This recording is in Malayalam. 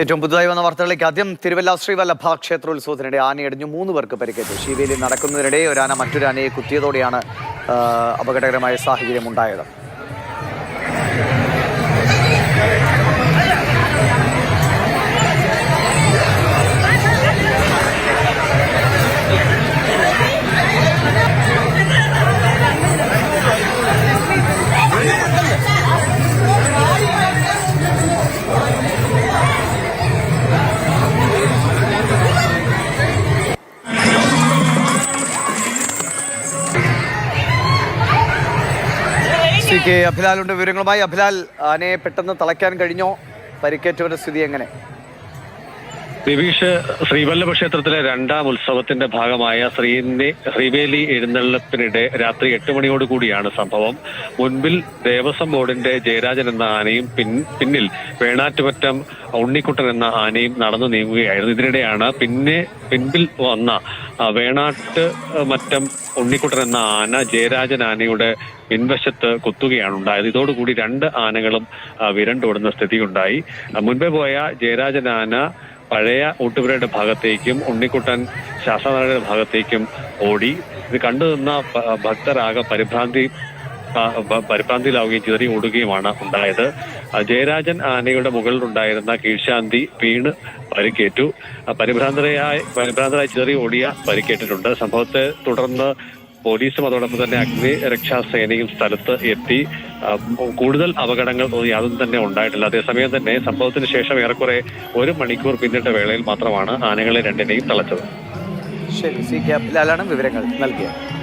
ഏറ്റവും പുതുതായി വന്ന വാർത്തകളിലേക്ക് ആദ്യം തിരുവല്ല ശ്രീവല്ലഭ ക്ഷേത്രോത്സവത്തിനിടെ ആനയടിഞ്ഞു മൂന്ന് പേർക്ക് പരിക്കേറ്റു. ശിവേലി നടക്കുന്നതിനിടെ ഒരാന മറ്റൊരു ആനയെ കുത്തിയതോടെയാണ് അപകടകരമായ സാഹചര്യം ഉണ്ടായത്. സി കെ അഭിലാലുണ്ട് വിവരങ്ങളുമായി. അഭിലാൽ ആനയെ പെട്ടെന്ന് തളയ്ക്കാൻ കഴിഞ്ഞോ? പരിക്കേറ്റവരുടെ സ്ഥിതി എങ്ങനെ? രവീഷ് ശ്രീവല്ലഭ ക്ഷേത്രത്തിലെ രണ്ടാം ഉത്സവത്തിന്റെ ഭാഗമായ ശ്രീനെ ശ്രീവേലി എഴുന്നള്ളത്തിനിടെ രാത്രി എട്ട് മണിയോട് കൂടിയാണ് സംഭവം. മുൻപിൽ ദേവസ്വം ബോർഡിന്റെ ജയരാജൻ എന്ന ആനയും പിൻ പിന്നിൽ വേണാറ്റുപറ്റം ഉണ്ണിക്കുട്ടൻ എന്ന ആനയും നടന്നു നീങ്ങുകയായിരുന്നു. ഇതിനിടെയാണ് പിന്നെ പിൻപിൽ വന്ന വേണാട്ട് മറ്റം ഉണ്ണിക്കുട്ടൻ എന്ന ആന ജയരാജൻ ആനയുടെ പിൻവശത്ത് കുത്തുകയാണ് ഉണ്ടായത്. ഇതോടുകൂടി രണ്ട് ആനകളും വിരണ്ടോടുന്ന സ്ഥിതിയുണ്ടായി. മുൻപേ പോയ ജയരാജൻ ആന പഴയ ഊട്ടുപുരയുടെ ഭാഗത്തേക്കും ഉണ്ണിക്കുട്ടൻ ശാസ്താനാരുടെ ഭാഗത്തേക്കും ഓടി. ഇത് കണ്ടു നിന്ന ഭക്തരാകെ പരിഭ്രാന്തി പരിഭ്രാന്തിയിലാവുകയും ചിതറി ഓടുകയുമാണ് ഉണ്ടായത്. ജയരാജൻ ആനയുടെ മുകളിലുണ്ടായിരുന്ന കീഴ്ശാന്തി വീണ് പരിക്കേറ്റു. പരിഭ്രാന്തരായ പരിഭ്രാന്തരായി ചിതറി ഓടിയ പരിക്കേറ്റിട്ടുണ്ട്. സംഭവത്തെ തുടർന്ന് പോലീസും അതോടൊപ്പം തന്നെ അഗ്നി രക്ഷാസേനയും സ്ഥലത്ത് എത്തി. കൂടുതൽ അപകടങ്ങൾ യാതൊന്നും തന്നെ ഉണ്ടായിട്ടില്ല. അതേസമയം തന്നെ സംഭവത്തിന് ശേഷം ഏറെക്കുറെ ഒരു മണിക്കൂർ പിന്നിട്ട വേളയിൽ മാത്രമാണ് ആനകളെ രണ്ടിനെയും തളച്ചത്. ശരി സി കെ വിവരങ്ങൾ നൽകിയത്?